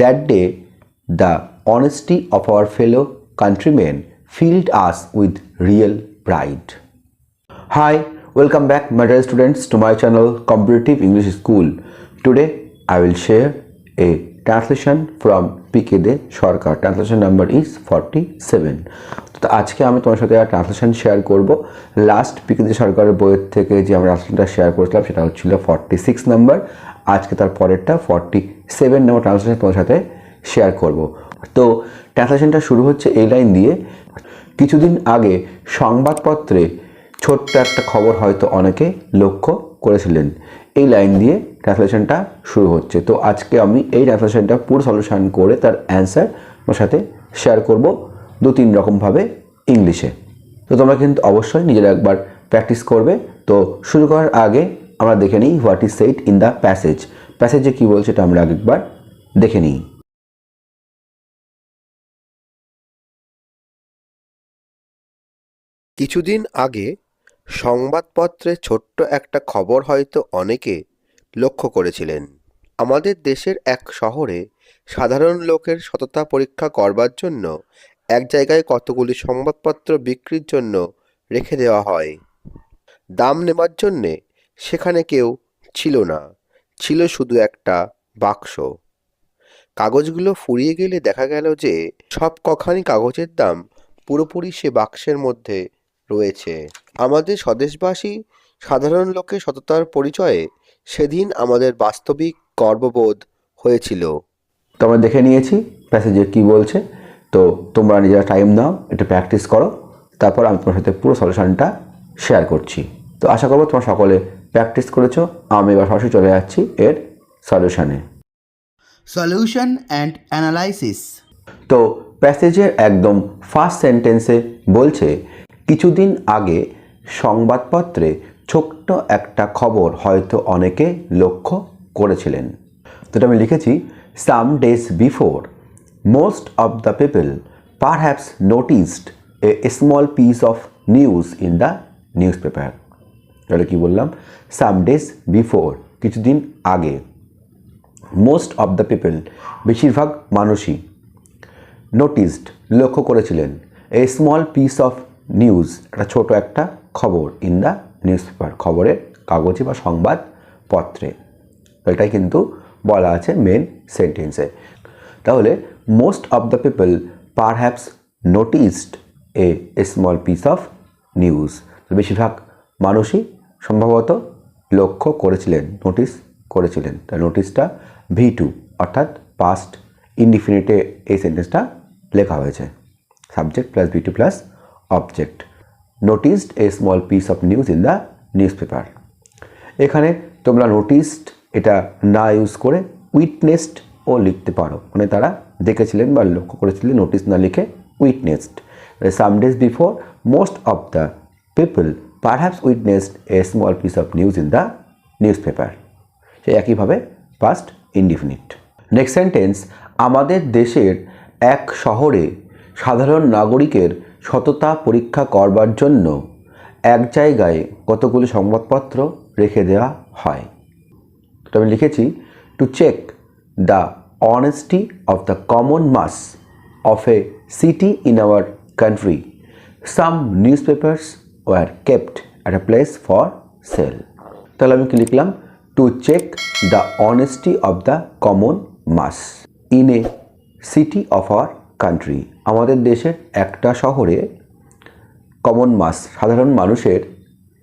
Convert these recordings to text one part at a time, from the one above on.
That day, the honesty of our fellow countrymen filled us with real pride. Hi, welcome back, my dear students, to my channel Competitive English School. Today, I will share a translation from PK De Sharkar. Translation number is 47. তো আজকে আমি তোমার সাথে translation share করব। Last পিকে দে সরকারের বইয়ের থেকে যে আমরা ট্রান্সলেশনটা শেয়ার করেছিলাম, সেটা হচ্ছিল ফর্টি সিক্স নাম্বার আজকে তার পরেরটা ফর্টি সেভেন নাম্বার ট্রান্সলেশন তোমার সাথে শেয়ার করব। তো ট্রান্সলেশনটা শুরু হচ্ছে এই লাইন দিয়ে। কিছুদিন আগে সংবাদপত্রে ছোট্ট একটা খবর হয়তো অনেকে লক্ষ্য করেছিলেন। এই লাইন দিয়ে ট্রান্সলেশনটা শুরু হচ্ছে। তো আজকে আমি এই ট্রান্সলেশনটা পুরো সলিউশন করে তার অ্যান্সার আমার সাথে শেয়ার করব দু তিন রকমভাবে ইংলিশে তো তোমরা কিন্তু অবশ্যই নিজেরা একবার প্র্যাকটিস করবে। তো শুরু করার আগে আমরা দেখে নিই what is set in the passage প্যাসেজে কী বলছে এটা আমরা একবার দেখে নিই। কিছুদিন আগে সংবাদপত্রে ছোট্ট একটা খবর হয়তো অনেকে লক্ষ্য করেছিলেন। আমাদের দেশের এক শহরে সাধারণ লোকের সততা পরীক্ষা করবার জন্য এক জায়গায় কতগুলি সংবাদপত্র বিক্রির জন্য রেখে দেওয়া হয়। দাম নেবার জন্যে সেখানে কেউ ছিল না, ছিল শুধু একটা বাক্স। কাগজগুলো ফুরিয়ে গেলে দেখা গেল যে সব কখানি কাগজের দাম পুরোপুরি সে বাক্সের মধ্যে রয়েছে। আমাদের স্বদেশবাসী সাধারণ লোকের সততার পরিচয়ে সেদিন আমাদের বাস্তবিক গর্ববোধ হয়েছিল। তো আমরা দেখে নিয়েছি প্যাসেজে কী বলছে। তো তোমরা নিজেরা টাইম দাও এটা প্র্যাকটিস করো। তারপর আমি তোমার সাথে পুরো সলিউশনটা শেয়ার করছি। তো আশা করব তোমরা সকলে প্র্যাকটিস করেছ। আমি এবার সরাসরি চলে যাচ্ছি এর সলিউশনে সলিউশন অ্যান্ড অ্যানালাইসিস তো প্যাসেজের একদম ফার্স্ট সেন্টেন্সে বলছে কিছুদিন আগে সংবাদপত্রে ছোট্ট একটা খবর হয়তো অনেকে লক্ষ্য করেছিলেন। তো আমি লিখেছি some days before most of the people perhaps noticed a small piece of news in the newspaper তাহলে কী বললাম? সাম ডেজ বিফোর কিছুদিন আগে মোস্ট অফ দ্য পিপল বেশিরভাগ মানুষই নোটিসড লক্ষ্য করেছিলেন a small piece of news একটা ছোট একটা খবর ইন দ্য নিউজ পেপার খবরের কাগজে বা সংবাদপত্রে তো এটাই কিন্তু বলা আছে মেন সেন্টেন্সে তাহলে most of the people perhaps noticed a small piece of news বেশিরভাগ মানুষই সম্ভবত লক্ষ্য করেছিলেন নোটিস করেছিলেন। তার নোটিসটা ভি টু অর্থাৎ পাস্ট ইনডিফিনিটে এই সেন্টেন্সটা লেখা হয়েছে। Subject plus V two plus object noticed a small piece of news in the newspaper এখানে তোমরা নোটিসড এটা না ইউজ করে উইটনেসড ও লিখতে পারো। মানে তারা দেখেছিলেন বা লক্ষ্য করেছিলেন নোটিস না লিখে witnessed some days before most of the people perhaps witnessed a small piece of news in the newspaper সে একইভাবে পাস্ট ইনডিফিনিট নেক্সট সেন্টেন্স আমাদের দেশের এক শহরে সাধারণ নাগরিকের সততা পরীক্ষা করবার জন্য এক জায়গায় কতগুলি সংবাদপত্র রেখে দেওয়া হয়। তো আমি লিখেছি to check the honesty of the common mass of a city in our country some newspapers were kept at a place for sale তাহলে আমি কি লিখলাম? To check the honesty of the common mass in a city of our country আমাদের দেশের একটা শহরে common mass সাধারণ মানুষের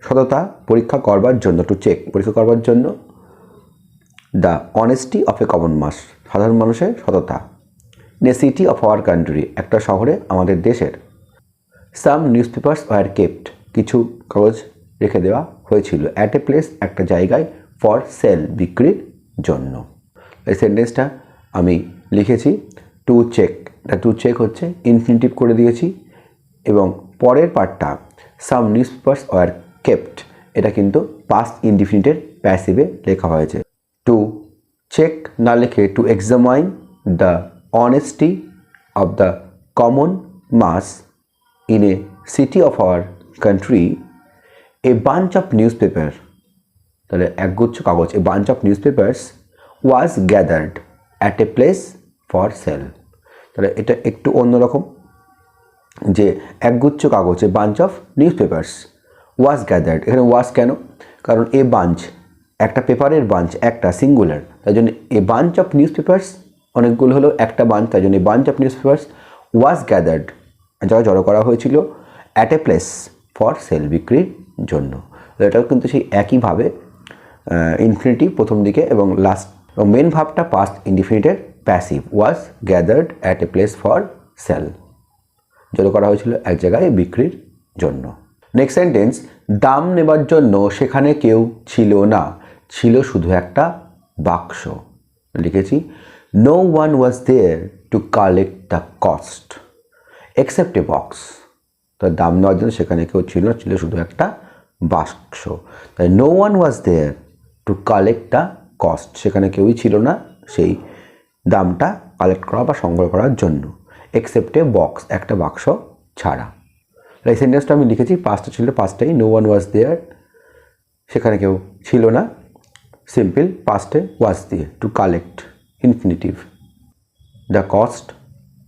সততা পরীক্ষা করবার জন্য টু চেক পরীক্ষা করবার জন্য the honesty of a common mass সাধারণ মানুষের সততা a city of our country একটা শহরে আমাদের দেশের some newspapers were kept কিছু কাগজ রেখে দেওয়া হয়েছিল অ্যাট এ প্লেস একটা জায়গায় ফর সেল বিক্রির জন্য। এই সেন্টেন্সটা আমি লিখেছি টু চেক এটা টু চেক হচ্ছে ইনফিনিটিভ করে দিয়েছি এবং পরের পার্টটা some newspapers were kept এটা কিন্তু পাস্ট ইনডিফিনিটের প্যাসিভে লেখা হয়েছে। টু চেক না লিখে to examine the honesty of the common mass in a city of our country a bunch of newspaper তাহলে একগুচ্ছ কাগজ a bunch of newspapers was gathered at a place for sale তাহলে এটা একটু অন্যরকম। যে একগুচ্ছ কাগজে bunch of newspapers was gathered এখানে ওয়াজ কেন? কারণ এ বাঞ্চ একটা পেপারের বাঞ্চ একটা সিঙ্গুলার তাই জন্য a bunch of newspapers অনেকগুলো হলো একটা বাঞ্চ তাই জন্য bunch of newspapers was gathered যা জড়ো করা হয়েছিল at a place for sale বিক্রির জন্য। এটাও কিন্তু সেই একইভাবে ইনফিনিটিভ প্রথম দিকে এবং লাস্ট এবং মেন ভাবটা past ইনডিফিনিটের passive was gathered at a place for sale জড়ো করা হয়েছিল এক জায়গায় বিক্রির জন্য। নেক্সট সেন্টেন্স দাম নেবার জন্য সেখানে কেউ ছিল না, ছিল শুধু একটা বাক্স। লিখেছি no one was there to collect the cost except a box তার দাম নেওয়ার জন্য সেখানে কেউ ছিল না, ছিল শুধু একটা বাক্স। তাই no one was there to collect the cost সেখানে কেউই ছিল না, সেই দামটা কালেক্ট করা বা সংগ্রহ করার জন্য এক্সেপ্ট বক্স একটা বাক্স ছাড়া। এই সেন্টেন্সটা আমি লিখেছি পাঁচটা ছিল পাঁচটাই নো ওয়ান ওয়াজ দেয়ার সেখানে কেউ ছিল না। সিম্পল পাস্টে ওয়াজ দিয়ে to collect infinitive the cost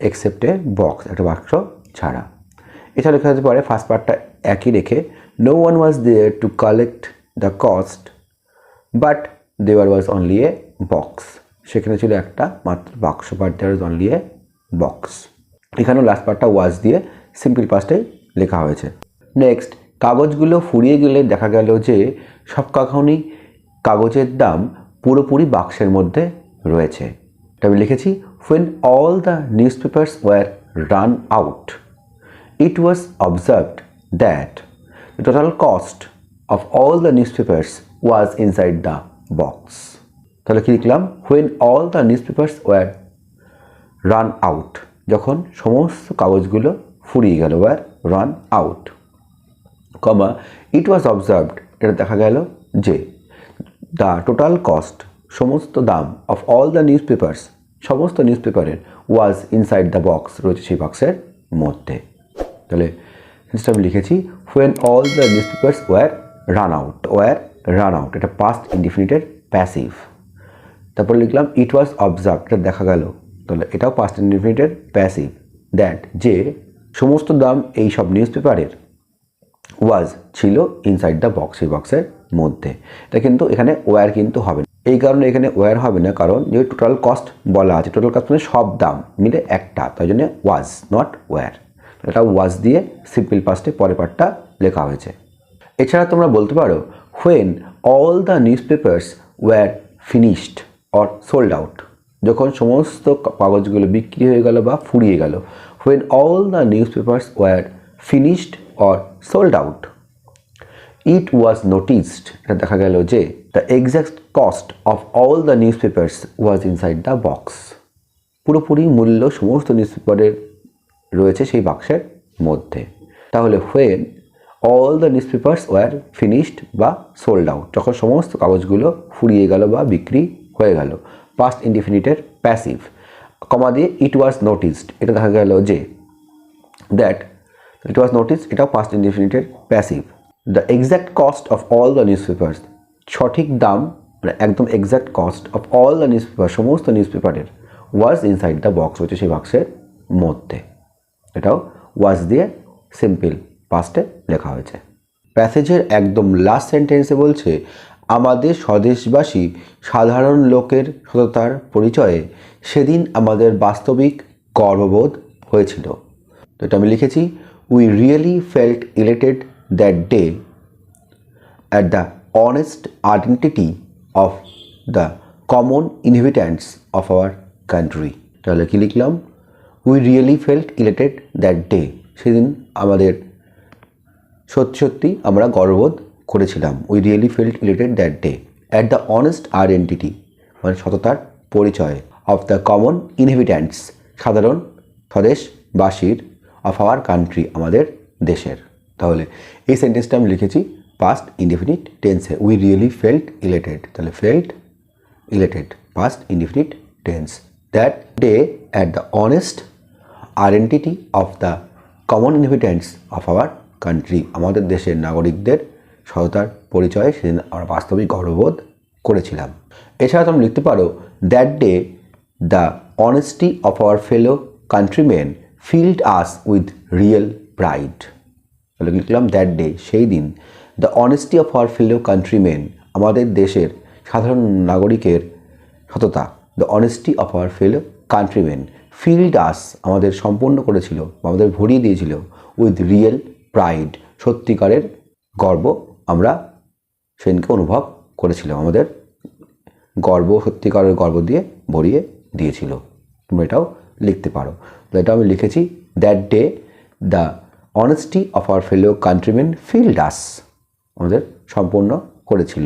except a box একটা বাক্স ছাড়া। এছাড়া লেখা যেতে পারে ফার্স্ট পার্টটা একই রেখে no one was there to collect the cost but there was only A box সেখানে ছিল একটা মাত্র বাক্স part there was only a box এখানেও লাস্ট পার্টটা ওয়াজ দিয়ে সিম্পল পাস্টে লেখা হয়েছে। নেক্সট কাগজগুলো ফুরিয়ে গেলে দেখা গেল যে সব কখনই কাগজের দাম পুরোপুরি বাক্সের মধ্যে রয়েছে। এটা আমি লিখেছি, when all the newspapers were run out, it was observed that the total cost of all the newspapers was inside the box. তাহলে কি লিখলাম? When all the newspapers were run out যখন সমস্ত কাগজগুলো ফুরিয়ে গেল were run out comma it was observed এটা দেখা গেল যে দ্য টোটাল কস্ট সমস্ত দাম of all the newspapers সমস্ত নিউজ পেপারের ওয়াজ ইনসাইড দ্য বক্স রয়েছে সেই বক্সের মধ্যে। তাহলে জিনিসটা আমি লিখেছি when all the newspapers were run out were run out এটা পাস্ট ইনডিফিনিটের প্যাসিভ তারপর লিখলাম ইট ওয়াজ অবজার্ভ এটা দেখা গেল। তাহলে এটাও পাস্ট ইনডিফিনিটের প্যাসিভ দ্যাট যে, সমস্ত দাম এই সব নিউজ পেপারের ওয়াজ ছিল ইনসাইড দ্য বক্স এই বক্সের মধ্যে। এটা কিন্তু এখানে ওয়্যার কিন্তু হবে না। এই কারণে এখানে ওয়্যার হবে না, কারণ যে টোটাল কস্ট বলা আছে টোটাল কস্ট মানে সব দাম মিলে একটা, তাই জন্য ওয়াজ নট ওয়্যার এটা ওয়াজ দিয়ে সিম্পল পাস্টে পরে পার্টটা লেখা হয়েছে। এছাড়া তোমরা বলতে পারো when all the newspapers were finished or sold out যখন সমস্ত কাগজগুলো বিক্রি হয়ে গেল বা ফুরিয়ে গেল when all the newspapers were finished or sold out it was noticed দেখা গেল যে the exact cost of all the newspapers was inside the box পুরোপুরি মূল্য সমস্ত নিউজ পেপারের রয়েছে সেই বাক্সের মধ্যে। তাহলে when all the newspapers were finished বা সোল্ড আউট যখন সমস্ত কাগজগুলো ফুরিয়ে গেল বা বিক্রি হয়ে গেল। পাস্ট ইনডিফিনিটের প্যাসিভ কমা দিয়ে ইট ওয়াজ নোটিসড এটা দেখা গেল যে দ্যাট ইট ওয়াজ নোটিস এটাও past ইনডিফিনিটের passive the exact cost of all the newspapers সঠিক দাম মানে একদম exact cost of all the newspaper সমস্ত নিউজ পেপারের ওয়াজ ইনসাইড দ্য বক্স হচ্ছে সেই বাক্সের মধ্যে। এটাও ওয়াজ দিয়ে সিম্পল পাস্টে লেখা হয়েছে। প্যাসেজের একদম লাস্ট সেন্টেন্সে বলছে আমাদের স্বদেশবাসী সাধারণ লোকের সততার পরিচয়ে সেদিন আমাদের বাস্তবিক গর্ববোধ হয়েছিল। তো এটা আমি লিখেছি we really felt elated that day at the honest identity of the common inhabitants of our country তাহলে কি লিখলাম? We really felt elated that day সেদিন আমাদের সত্যি সত্যি আমরা গর্ববোধ করেছিলাম we really felt elated that day at the honest identity মানে সততার পরিচয় অফ দ্য কমন ইনহিবিট্যান্টস সাধারণ স্বদেশবাসীর অফ আওয়ার কান্ট্রি আমাদের দেশের। তাহলে এই সেন্টেন্সটা আমি লিখেছি পাস্ট ইনডিফিনিট টেন্সে উই রিয়েলি ফেল্ট ইলেটেড তাহলে felt elated past indefinite tense that day at the honest identity of the common inhabitants of our country আমাদের দেশের নাগরিকদের সততার পরিচয়ে সেদিন আমরা বাস্তবিক গর্ববোধ করেছিলাম এছাড়া তুমি লিখতে পারো that day the honesty of our fellow countrymen filled us with real pride. তাহলে লিখলাম দ্যাট ডে সেই দিন the honesty of our fellow countrymen আমাদের দেশের সাধারণ নাগরিকের সততা the honesty of our fellow countrymen filled us আমাদের সম্পূর্ণ করেছিল, আমাদের ভরিয়ে দিয়েছিল উইথ রিয়েল প্রাইড সত্যিকারের গর্ব সেদিনকে অনুভব করেছিলাম, আমাদের গর্ব, সত্যিকারের গর্ব দিয়ে ভরিয়ে দিয়েছিল। তোমরা এটাও লিখতে পারো। তো এটা আমি লিখেছি that day the honesty of our fellow countrymen filled us আমাদের সম্পূর্ণ করেছিল।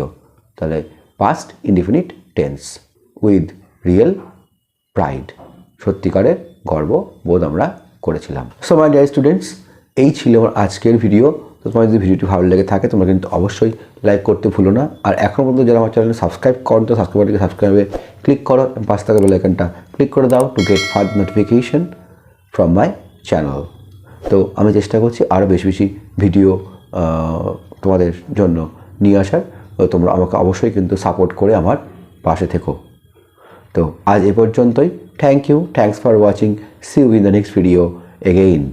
তাহলে past indefinite tense with real pride সত্যিকারের গর্ব বোধ আমরা করেছিলাম। সো মাই ডিয়ার স্টুডেন্টস এই ছিল আমার আজকের ভিডিও তো তোমার যদি ভিডিওটি ভালো লেগে থাকে, তোমরা কিন্তু অবশ্যই লাইক করতে ভুলো না। আর এখনও পর্যন্ত যারা আমার চ্যানেলে সাবস্ক্রাইব করো তো সাবস্ক্রাইব বাটনকে সাবস্ক্রাইবে ক্লিক করো এবং পাশে থাকা বেল আইকনটা ক্লিক করে দাও to get further notification from my channel তো আমি চেষ্টা করছি আরও বেশি বেশি ভিডিও তোমাদের জন্য নিয়ে আসার। তোমরা আমাকে অবশ্যই কিন্তু সাপোর্ট করে আমার পাশে থেকো। তো আজ এ পর্যন্তই। Thank you thanks for watching see you in the next video again